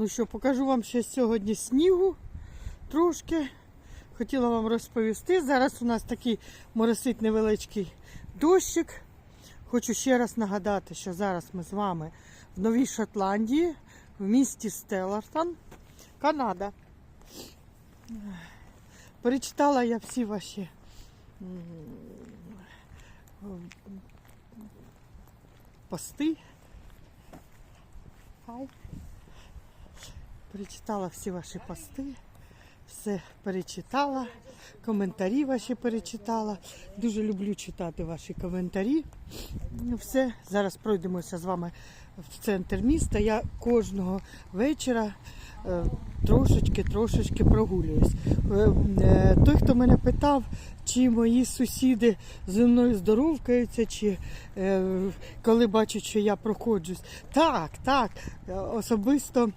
Ну що, покажу вам ще сьогодні снігу трошки. Хотіла вам розповісти. Зараз у нас такий моросить невеличкий дощик. Хочу ще раз нагадати, що зараз ми з вами в Новій Шотландії, в місті Стеллартон, Канада. Перечитала я всі ваші пости. Хай. Перечитала всі ваші пости, все перечитала, коментарі ваші перечитала. Дуже люблю читати ваші коментарі. Ну, Все, зараз пройдемося з вами в центр міста. Я кожного вечора е, трошечки, трошечки прогулююсь. Е, е, Той, хто мене питав, чи мої сусіди зі мною здоровкаються, чи е, коли бачать, що я проходжусь. Так, так, особисто.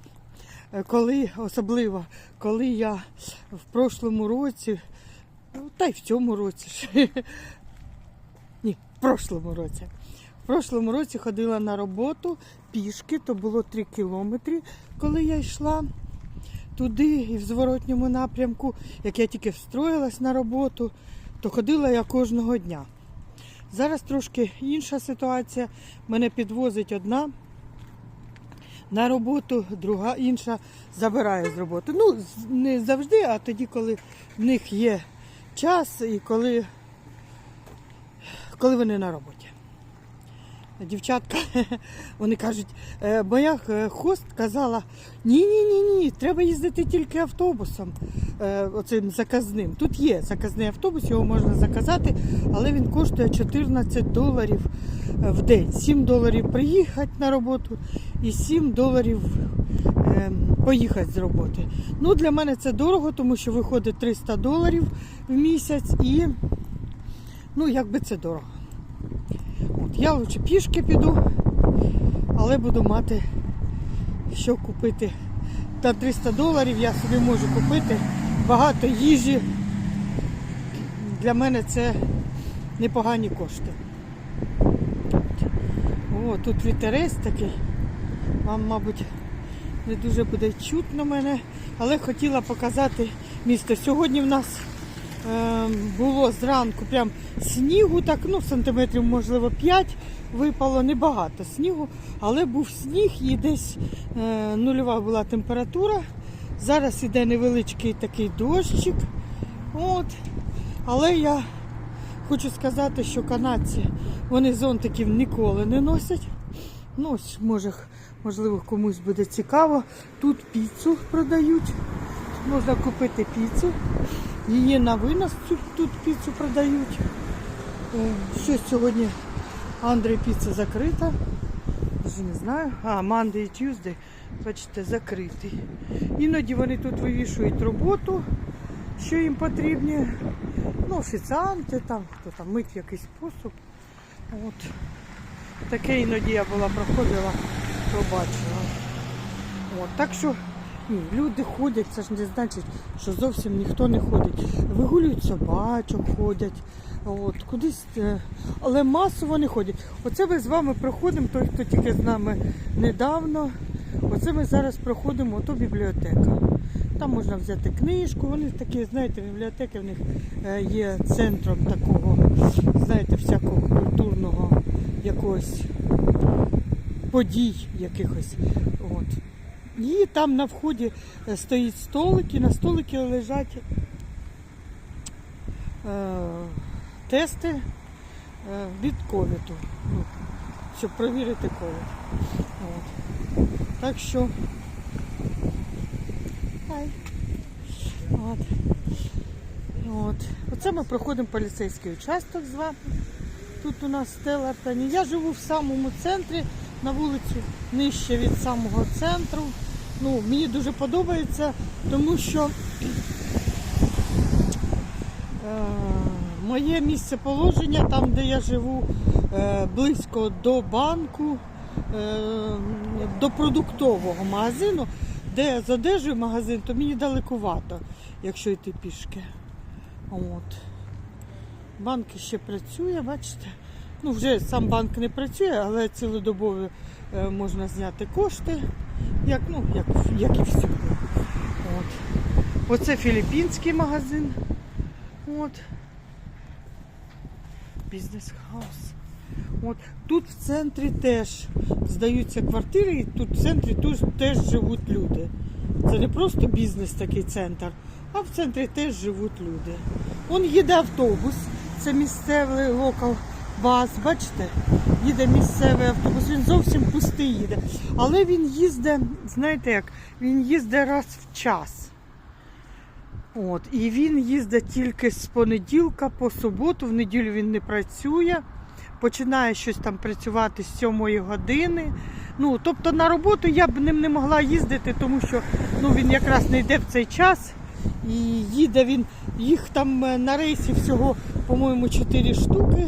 Е, Коли особливо, коли я в прошлому році, ну, та й в цьому році ні, в прошлому році. В прошлому році ходила на роботу пішки, то було 3 кілометри, коли я йшла туди і в зворотньому напрямку. Як я тільки встроїлась на роботу, то ходила я кожного дня. Зараз трошки інша ситуація. Мене підвозить одна на роботу, друга інша забирає з роботи. Ну, не завжди, а тоді, коли в них є час і коли, коли вони на роботі. Дівчатка, вони кажуть, «Е, моя е, хост казала, ні, ні, ні, ні, треба їздити тільки автобусом, е, оцим заказним. Тут є заказний автобус, його можна заказати, але він коштує 14 доларів в день. 7 доларів приїхати на роботу і 7 доларів е, поїхати з роботи. Ну, для мене це дорого, тому що виходить 300 доларів в місяць і ну, якби це дорого. От, я лучше пішки піду, але буду мати що купити. За 300 доларів я собі можу купити багато їжі. Для мене це непогані кошти. О, тут вітерець такий. Вам, мабуть, не дуже буде чутно мене, але хотіла показати місто. Сьогодні в нас було зранку прям снігу, так, ну, сантиметрів, можливо, 5 випало, небагато снігу, але був сніг і десь е, нульова була температура. Зараз іде невеличкий такий дощик. От. Але я хочу сказати, що канадці вони зонтиків ніколи не носять. Ну, може, можливо, комусь буде цікаво. Тут піцу продають. Можна купити піцу. Її на винос цю- тут піцу продають. Е, Щось сьогодні Андрій піца закрита. Вже не знаю. А, Monday і Tuesday, бачите, закритий. Іноді вони тут вивішують роботу, що їм потрібні. Ну, офіціанти, там, хто там мить якийсь посуд. От. Таке іноді я була проходила, то бачила. От, так що люди ходять, це ж не значить, що зовсім ніхто не ходить. Вигулюють собачок, ходять, от, кудись, е, але масово не ходять. Оце ми з вами проходимо, той, хто тільки з нами недавно. Оце ми зараз проходимо, ото бібліотека. Там можна взяти книжку, вони такі, знаєте, бібліотеки в них е, є центром такого, знаєте, всякого культурного якогось подій якихось. От. І там на вході е, стоїть столик, і на столики лежать е, тести е, від ковіду, ну, щоб провірити ковід. Так що. Хай. От. От. Оце ми проходимо поліцейський участок з вами. Тут у нас в Я живу в самому центрі, на вулицю нижче від самого центру. Ну, мені дуже подобається, тому що е, моє місце положення, там, де я живу, е, близько до банку, е, до продуктового магазину, де з одежею магазин, то мені далекувато, якщо йти пішки. От. Банк ще працює, бачите, Ну, вже сам банк не працює, але цілодобово е, можна зняти кошти, як, ну, як, як і всюди. От. Оце філіппінський магазин. От. Бізнес-хаус. От. Тут в центрі теж здаються квартири, і тут в центрі тут теж живуть люди. Це не просто бізнес такий центр, а в центрі теж живуть люди. Он їде автобус, це місцевий локал бас, бачите? Їде місцевий автобус, він зовсім пустий їде. Але він їздить, знаєте як, він їздить раз в час. От, і він їздить тільки з понеділка по суботу, в неділю він не працює. Починає щось там працювати з 7 години. Ну, тобто на роботу я б ним не могла їздити, тому що ну, він якраз не йде в цей час. І їде він, їх там е, на рейсі всього, по-моєму, 4 штуки.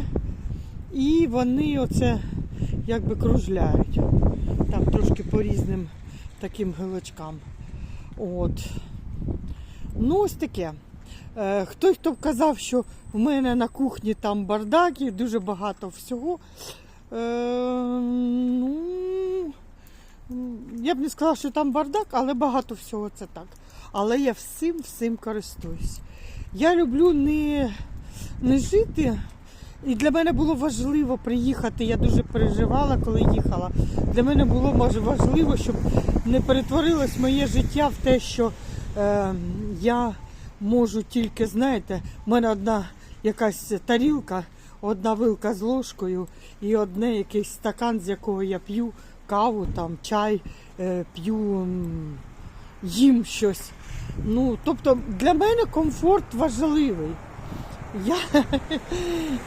І вони оце якби кружляють. Там трошки по різним таким гілочкам. От. Ну, ось таке. Е, Хтось хто б казав, що в мене на кухні там бардак і дуже багато всього. Е, ну, я б не сказала, що там бардак, але багато всього це так. Але я всім всім користуюсь. Я люблю не, не жити. І для мене було важливо приїхати. Я дуже переживала, коли їхала. Для мене було може, важливо, щоб не перетворилось моє життя в те, що е, я можу тільки, знаєте, в мене одна якась тарілка, одна вилка з ложкою і одне якийсь стакан, з якого я п'ю каву, там, чай, е, п'ю, їм щось. Ну, тобто для мене комфорт важливий. Я,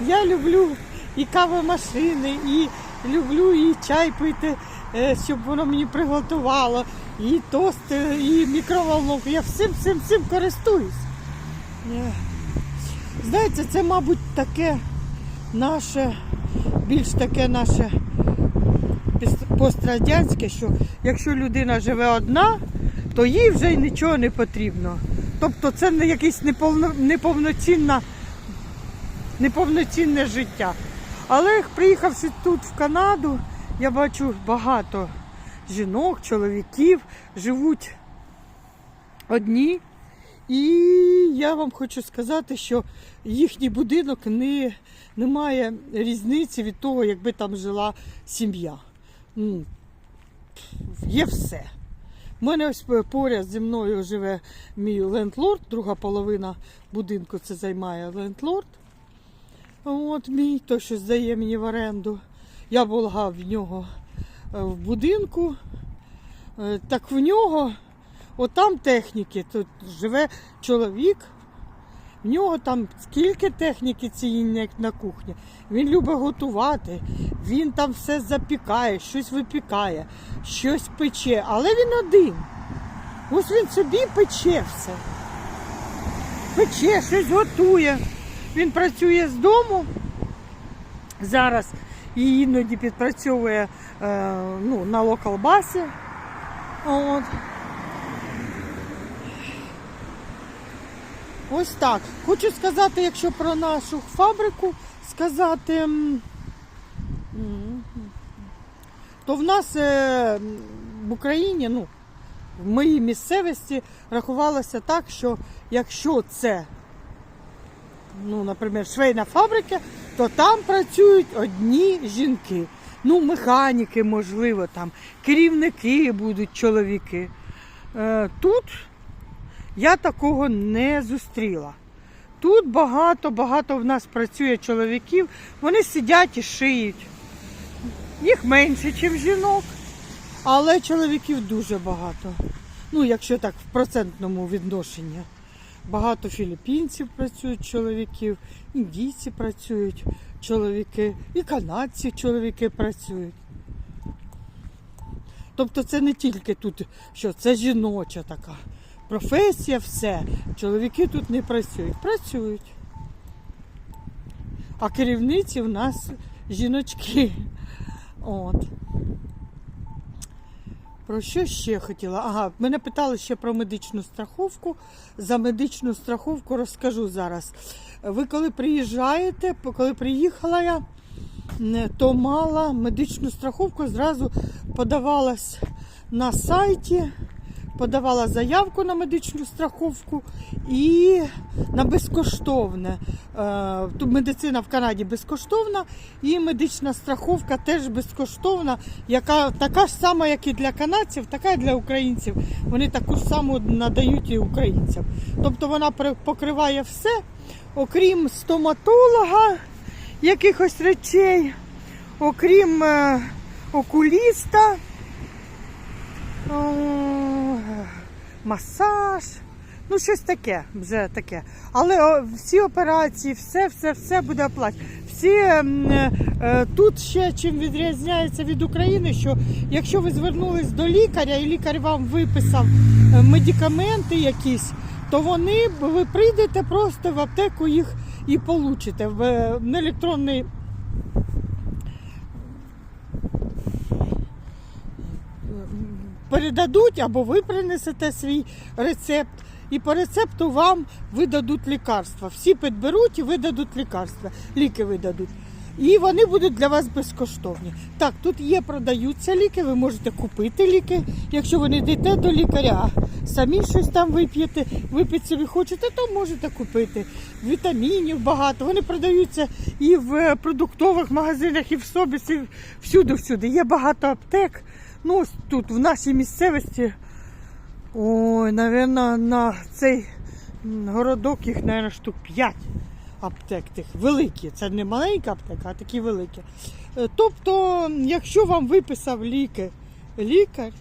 я люблю і кавомашини, і люблю і чай пити, е, щоб воно мені приготувало, і тост, і мікроволновку. Я всім всім всім користуюсь. Е, Знаєте, це, мабуть, таке наше, більш таке наше пострадянське, що якщо людина живе одна, то їй вже й нічого не потрібно. Тобто це не неповно, неповноцінна, неповноцінне життя. Але приїхавши тут в Канаду, я бачу багато жінок, чоловіків живуть одні. І я вам хочу сказати, що їхній будинок не, не має різниці від того, якби там жила сім'я. Ну, є все. У мене ось поряд зі мною живе мій лендлорд, друга половина будинку це займає лендлорд. От мій, той, що здає мені в оренду. Я була в нього е, в будинку. Е, Так в нього, отам техніки, тут живе чоловік. В нього там скільки техніки цієї на кухні. Він любить готувати, він там все запікає, щось випікає, щось пече, але він один. Ось він собі пече все. Пече, щось готує. Він працює з дому зараз і іноді підпрацьовує е, ну, на локалбасі. От. Ось так. Хочу сказати, якщо про нашу фабрику сказати, то в нас е, в Україні, ну, в моїй місцевості рахувалося так, що якщо це, ну, наприклад, швейна фабрика, то там працюють одні жінки. Ну, механіки, можливо, там, керівники будуть чоловіки. Е, тут я такого не зустріла. Тут багато, багато в нас працює чоловіків, вони сидять і шиють. Їх менше, ніж жінок, але чоловіків дуже багато. Ну, якщо так в процентному відношенні. Багато філіппінців працюють чоловіків, індійці працюють чоловіки, і канадці чоловіки працюють. Тобто це не тільки тут, що це жіноча така професія, все. Чоловіки тут не працюють. Працюють. А керівниці в нас жіночки. От. Про що ще хотіла? Ага, мене питали ще про медичну страховку. За медичну страховку розкажу зараз. Ви коли приїжджаєте, коли приїхала я, то мала медичну страховку, зразу подавалась на сайті, подавала заявку на медичну страховку і на безкоштовне. Е, Тут медицина в Канаді безкоштовна, і медична страховка теж безкоштовна, яка така ж сама, як і для канадців, така і для українців. Вони таку ж саму надають і українцям. Тобто вона покриває все, окрім стоматолога, якихось речей, окрім е, окуліста, масаж. Ну, щось таке, вже таке. Але всі операції, все, все, все буде оплачено. Всі е, е, тут ще чим відрізняється від України, що якщо ви звернулись до лікаря і лікар вам виписав е, медикаменти якісь, то вони ви прийдете просто в аптеку їх і получите в, е, на електронний. Передадуть або ви принесете свій рецепт, і по рецепту вам видадуть лікарства. Всі підберуть і видадуть лікарства, ліки видадуть. І вони будуть для вас безкоштовні. Так, тут є, продаються ліки, ви можете купити ліки, якщо ви не йдете до лікаря, а самі щось там вип'єте, випити собі хочете, то можете купити. Вітамінів багато. Вони продаються і в продуктових магазинах, і в собісі, всюди, всюди. Є багато аптек. Ну, ось тут, в нашій місцевості, ой, напевно, на цей городок їх, напевно, штук 5 аптек тих великі. Це не маленька аптека, а такі великі. Е, Тобто, якщо вам виписав ліки лікар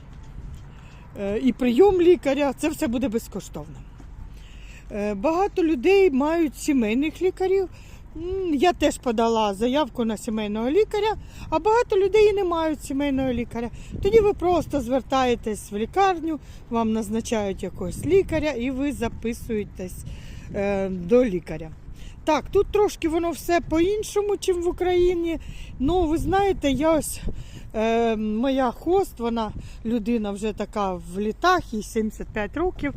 е, і прийом лікаря, це все буде безкоштовно. Е, Багато людей мають сімейних лікарів. Я теж подала заявку на сімейного лікаря, а багато людей і не мають сімейного лікаря. Тоді ви просто звертаєтесь в лікарню, вам назначають якогось лікаря і ви записуєтесь е, до лікаря. Так, тут трошки воно все по-іншому, ніж в Україні. Ну, ви знаєте, я ось е, моя хост, вона людина вже така в літах, їй 75 років.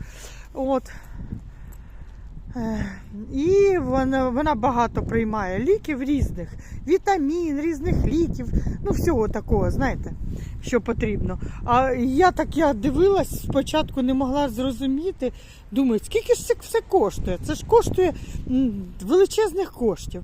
От. І вона, вона багато приймає ліків різних, вітамін, різних ліків, ну всього такого, знаєте, що потрібно. А я так я дивилась, спочатку не могла зрозуміти. Думаю, скільки ж це все коштує? Це ж коштує величезних коштів.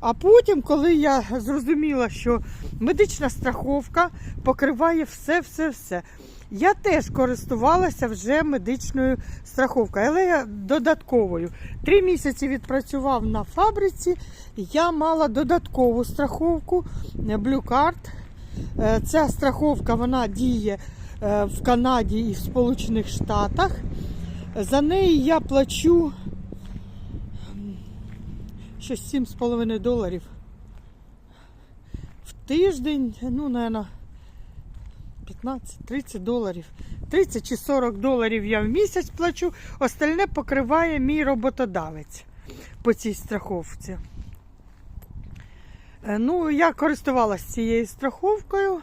А потім, коли я зрозуміла, що медична страховка покриває все, все, все. Я теж користувалася вже медичною страховкою, але я додатковою. Три місяці відпрацював на фабриці. Я мала додаткову страховку е, Blue Card. Е, Ця страховка вона діє е, в Канаді і в Сполучених Штатах. За неї я плачу щось 7,5 доларів в тиждень, ну, наверное, 15-30 доларів. 30 чи 40 доларів я в місяць плачу, остальне покриває мій роботодавець по цій страховці. Е, Ну, я користувалася цією страховкою.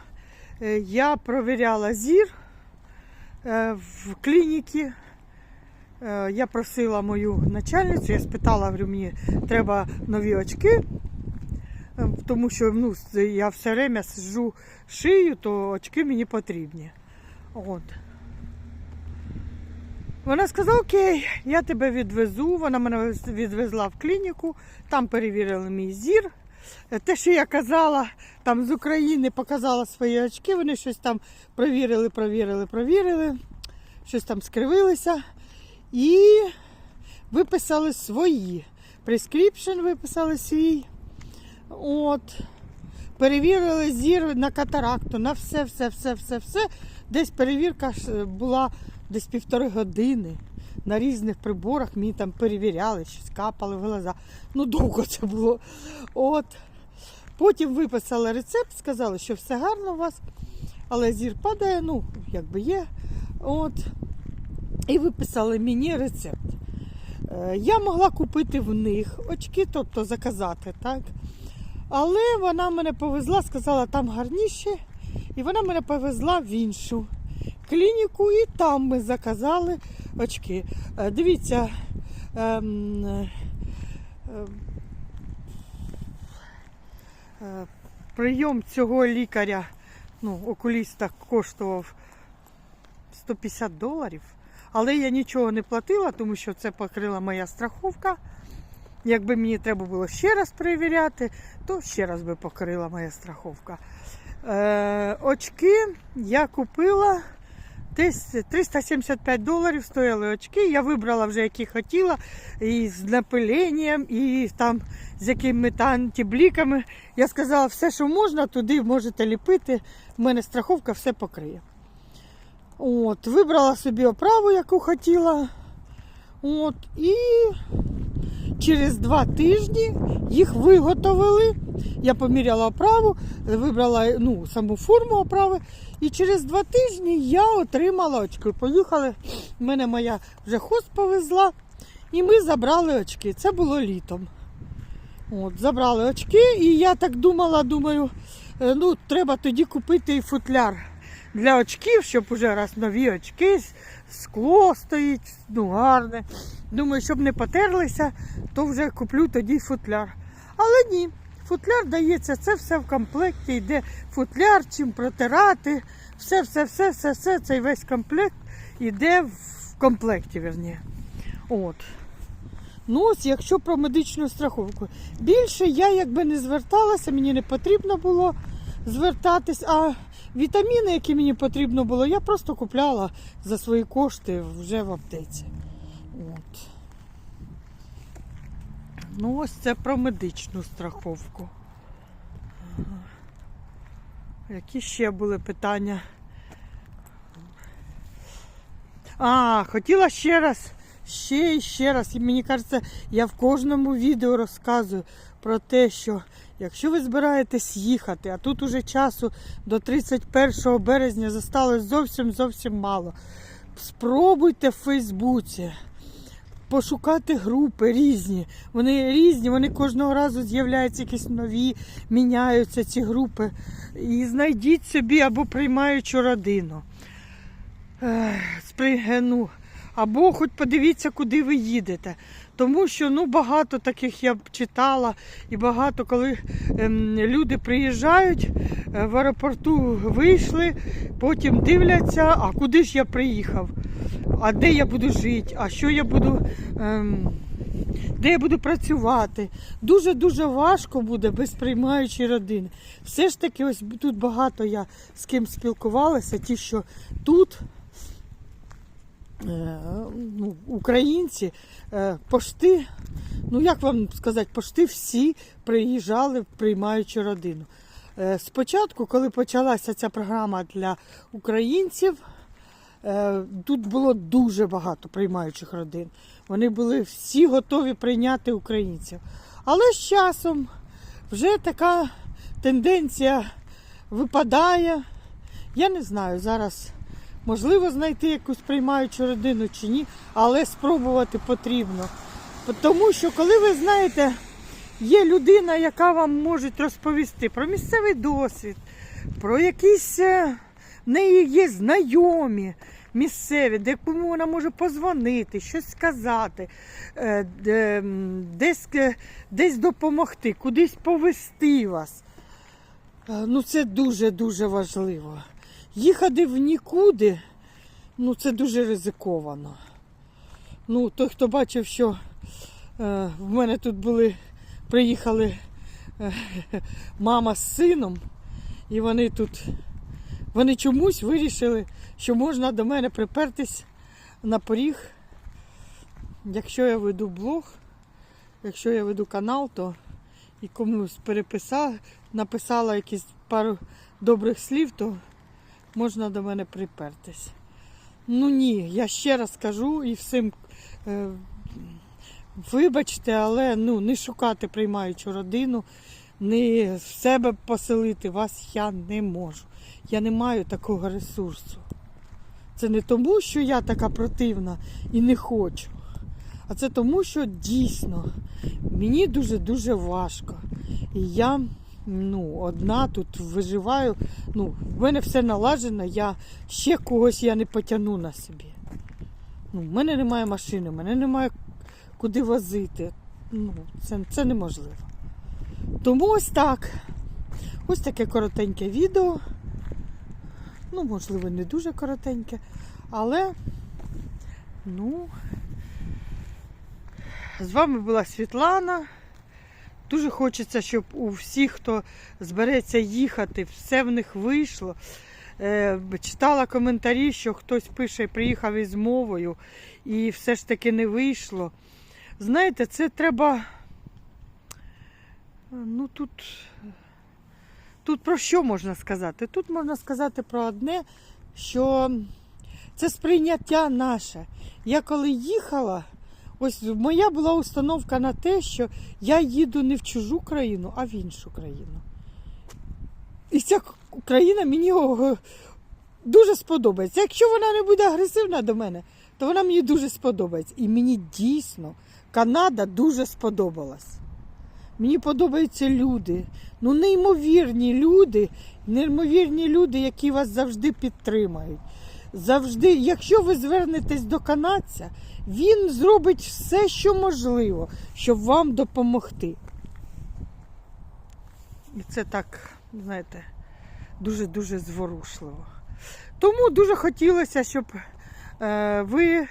Е, Я провіряла зір е, в клініці. Е, Я просила мою начальницю, я спитала, говорю, мені треба нові очки, е, тому що ну, я все время сижу шию, то очки мені потрібні. От. Вона сказала, окей, я тебе відвезу. Вона мене відвезла в клініку, там перевірили мій зір. Е, Те, що я казала, там з України показала свої очки, вони щось там провірили, провірили, провірили, щось там скривилися. І виписали свої. Прескріпшн виписали свій. От. Перевірили зір на катаракту, на все, все, все, все, все. Десь перевірка була десь півтори години. На різних приборах мені там перевіряли, щось капали в глаза. Ну, довго це було. От. Потім виписали рецепт, сказали, що все гарно у вас, але зір падає, ну, якби є. От. І виписали мені рецепт. Е, Я могла купити в них очки, тобто заказати, так? Але вона мене повезла, сказала, там гарніше. І вона мене повезла в іншу клініку, і там ми заказали очки. Е, Дивіться, ем, е, е, прийом цього лікаря, ну, окуліста, коштував 150 доларів. Але я нічого не платила, тому що це покрила моя страховка. Якби мені треба було ще раз перевіряти, то ще раз би покрила моя страховка. Е, очки я купила десь 375 доларів стояли очки. Я вибрала вже які хотіла, і з напиленням, і там з якими антибліками. Я сказала, все, що можна, туди можете ліпити. У мене страховка все покриє. От, вибрала собі оправу, яку хотіла. От, і через два тижні їх виготовили. Я поміряла оправу, вибрала ну, саму форму оправи. І через два тижні я отримала очки. Поїхали, мене моя вже хост повезла, і ми забрали очки. Це було літом. От, забрали очки, і я так думала, думаю, е, ну, треба тоді купити і футляр для очків, щоб уже раз нові очки, скло стоїть, ну гарне. Думаю, щоб не потерлися, то вже куплю тоді футляр. Але ні, футляр дається, це все в комплекті, йде футляр, чим протирати. Все, все, все, все, все, цей весь комплект йде в комплекті, верні. От. Ну, ось, якщо про медичну страховку. Більше я якби не зверталася, мені не потрібно було звертатись, а вітаміни, які мені потрібно було, я просто купляла за свої кошти вже в аптеці. От. Ну, ось це про медичну страховку. Які ще були питання? А, хотіла ще раз, ще і ще раз. І мені кажеться, я в кожному відео розказую про те, що якщо ви збираєтесь їхати, а тут уже часу до 31 березня зосталось зовсім зовсім мало. Спробуйте в Фейсбуці пошукати групи різні. Вони різні, вони кожного разу з'являються якісь нові, міняються ці групи. І знайдіть собі або приймаючу родину. Ех, спри- е, ну, або хоч подивіться, куди ви їдете. Тому що ну, багато таких я б читала, і багато коли ем, люди приїжджають е, в аеропорту вийшли, потім дивляться, а куди ж я приїхав, а де я буду жити, а що я буду. Ем, де я буду працювати. Дуже-дуже важко буде без приймаючої родини. Все ж таки, ось тут багато я з ким спілкувалася, ті, що тут ну, українці, е, пошти, ну як вам сказати, пошти всі приїжджали в приймаючу родину. Е, Спочатку, коли почалася ця програма для українців, е, тут було дуже багато приймаючих родин. Вони були всі готові прийняти українців. Але з часом вже така тенденція випадає. Я не знаю, зараз можливо знайти якусь приймаючу родину чи ні, але спробувати потрібно. Тому що, коли ви знаєте, є людина, яка вам може розповісти про місцевий досвід, про якісь е, в неї є знайомі місцеві, де кому вона може позвонити, щось сказати, е, десь, е, десь допомогти, кудись повести вас. Ну, це дуже-дуже важливо. Їхати в нікуди, ну це дуже ризиковано. Ну, той, хто бачив, що е, в мене тут були, приїхали е, мама з сином, і вони тут, вони чомусь вирішили, що можна до мене припертись на поріг. Якщо я веду блог, якщо я веду канал, то і комусь переписала, написала якісь пару добрих слів, то можна до мене припертись. Ну ні, я ще раз кажу і всім е, вибачте, але ну, не шукати приймаючу родину, не в себе поселити вас я не можу. Я не маю такого ресурсу. Це не тому, що я така противна і не хочу, а це тому, що дійсно мені дуже-дуже важко. І я ну, одна тут виживаю. Ну, в мене все налажено, я ще когось я не потягну на собі. Ну, в мене немає машини, в мене немає куди возити. Ну, це, це неможливо. Тому ось так. Ось таке коротеньке відео. Ну, можливо, не дуже коротеньке, але ну, з вами була Світлана. Дуже хочеться, щоб у всіх, хто збереться їхати, все в них вийшло. Е, читала коментарі, що хтось пише, приїхав із мовою, і все ж таки не вийшло. Знаєте, це треба. Ну тут, тут про що можна сказати? Тут можна сказати про одне, що це сприйняття наше. Я коли їхала, ось моя була установка на те, що я їду не в чужу країну, а в іншу країну. І ця країна мені дуже сподобається. Якщо вона не буде агресивна до мене, то вона мені дуже сподобається. І мені дійсно Канада дуже сподобалась. Мені подобаються люди. Ну, неймовірні люди, неймовірні люди, які вас завжди підтримають. Завжди, якщо ви звернетесь до канадця, він зробить все, що можливо, щоб вам допомогти. І це так, знаєте, дуже-дуже зворушливо. Тому дуже хотілося, щоб е, ви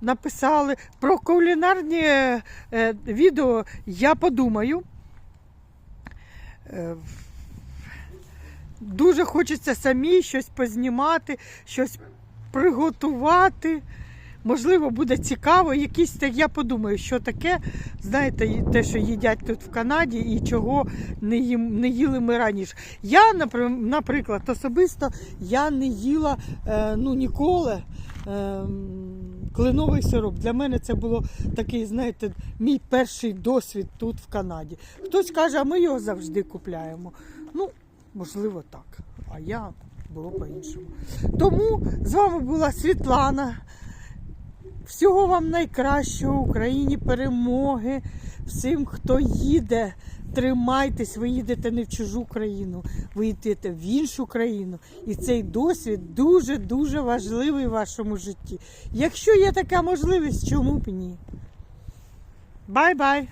написали про кулінарні е, відео. Я подумаю. Е, дуже хочеться самі щось познімати, щось приготувати. Можливо, буде цікаво. Якісь так я подумаю, що таке, знаєте, те, що їдять тут в Канаді, і чого не, їм, не їли ми раніше. Я, наприклад, особисто я не їла е, ну, ніколи е, кленовий сироп. Для мене це було такий, знаєте, мій перший досвід тут в Канаді. Хтось каже, а ми його завжди купляємо. Ну, можливо, так. А я було по-іншому. Тому з вами була Світлана. Всього вам найкращого Україні перемоги. Всім, хто їде, тримайтесь, ви їдете не в чужу країну, ви йдете в іншу країну. І цей досвід дуже-дуже важливий в вашому житті. Якщо є така можливість, чому б ні? Бай-бай!